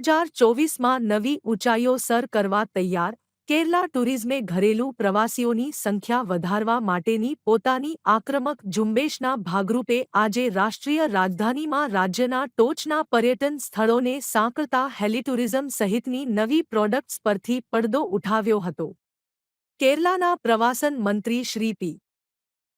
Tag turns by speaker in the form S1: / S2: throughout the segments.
S1: હજાર ચોવીસમાં નવી ઊંચાઈઓ સર કરવા તૈયાર, કેરલા ટુરિઝમે ઘરેલું પ્રવાસીઓની સંખ્યા વધારવા માટેની પોતાની આક્રમક ઝુંબેશના ભાગરૂપે આજે રાષ્ટ્રીય રાજધાનીમાં રાજ્યના ટોચના પર્યટન સ્થળોને સાંકળતા હેલિટુરિઝમ સહિતની નવી પ્રોડક્ટ્સ પરથી પડદો ઉઠાવ્યો હતો. કેરલાના પ્રવાસન મંત્રી શ્રી પી.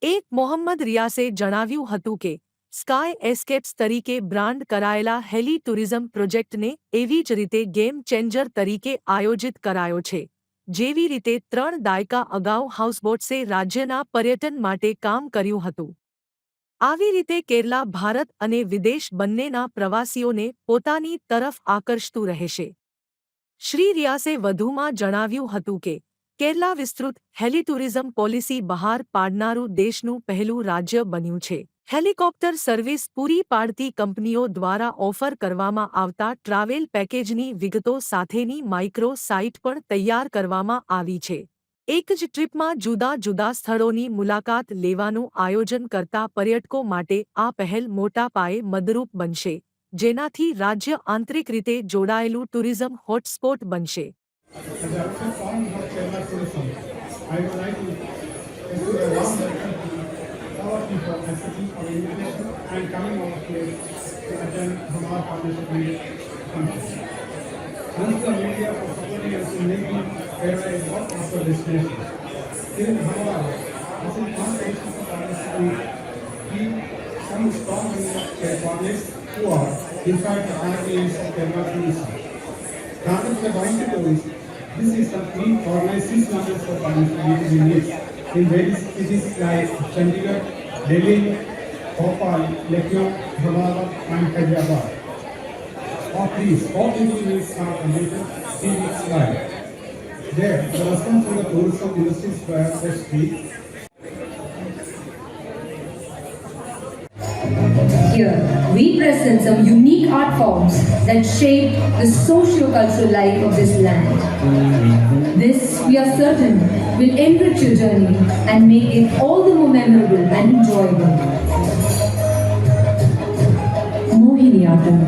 S1: એક મોહમ્મદ રિયાસે જણાવ્યું હતું કે સ્કાય એસ્કેપ્સ તરીકે બ્રાન્ડ કરાયેલા હેલી ટુરિઝમ પ્રોજેક્ટને એવી જ રીતે ગેમ ચેન્જર તરીકે આયોજિત કરાયો છે. જેવી રીતે ત્રણ દાયકા અગાઉ હાઉસબોટ્સે રાજ્યના પર્યટન માટે કામ કર્યું હતું. આવી રીતે કેરલા, ભારત અને વિદેશ બંનેના પ્રવાસીઓને પોતાની તરફ આકર્ષતું રહેશે. શ્રી રિયાસે વધુમાં જણાવ્યું હતું કે, કેરલા વિસ્તૃત હેલિટુરિઝમ પોલિસી બહાર પાડનારું દેશનું પહેલું રાજ્ય બન્યું છે. હેલિકોપ્ટર સર્વિસ પૂરી પાડતી કંપનીઓ દ્વારા ઓફર કરવામાં આવતા ટ્રાવેલ પેકેજની વિગતો સાથેની માઇક્રો સાઇટ પણ તૈયાર કરવામાં આવી છે. એક જ ટ્રીપમાં જુદા જુદા સ્થળોની મુલાકાત લેવાનું આયોજન કરતા પર્યટકો માટે આ પહેલ મોટા પાયે મદરૂપ બનશે, જેનાથી રાજ્ય આંતરિક રીતે જોડાયેલું ટુરિઝમ હોટસ્પોટ બનશે.
S2: I would like to our people and seeking for invitation and coming over here to attend our Partnership Meeting Conference. Thanks the media for supporting us in making Kerala a world after destination. In however, as in one nation for participants be some strong Kerala's who are, in fact, the RPAs of Kerala Tunisia. That is the point is, this is the three organized six numbers for in India. In various cities like Chandigarh, Delhi, Bhopal, Lucknow, Ahmedabad and Hyderabad. Of these, all meetings are completed in its life. There, the response from the tourism industries were first
S3: Here, we present some unique art forms that shape the socio-cultural life of this land. This, we are certain, will enrich your journey and make it all the more memorable and enjoyable. Mohiniyattam.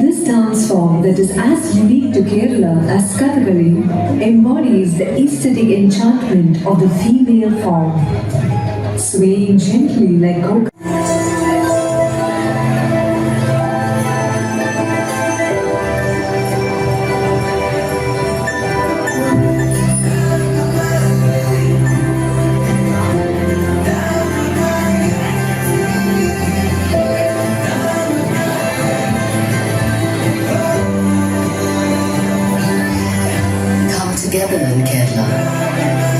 S3: This dance form that is as unique to Kerala as Kathakali embodies the aesthetic enchantment of the female form. Swaying gently like แก้
S4: วป็นหมือนแขนนะ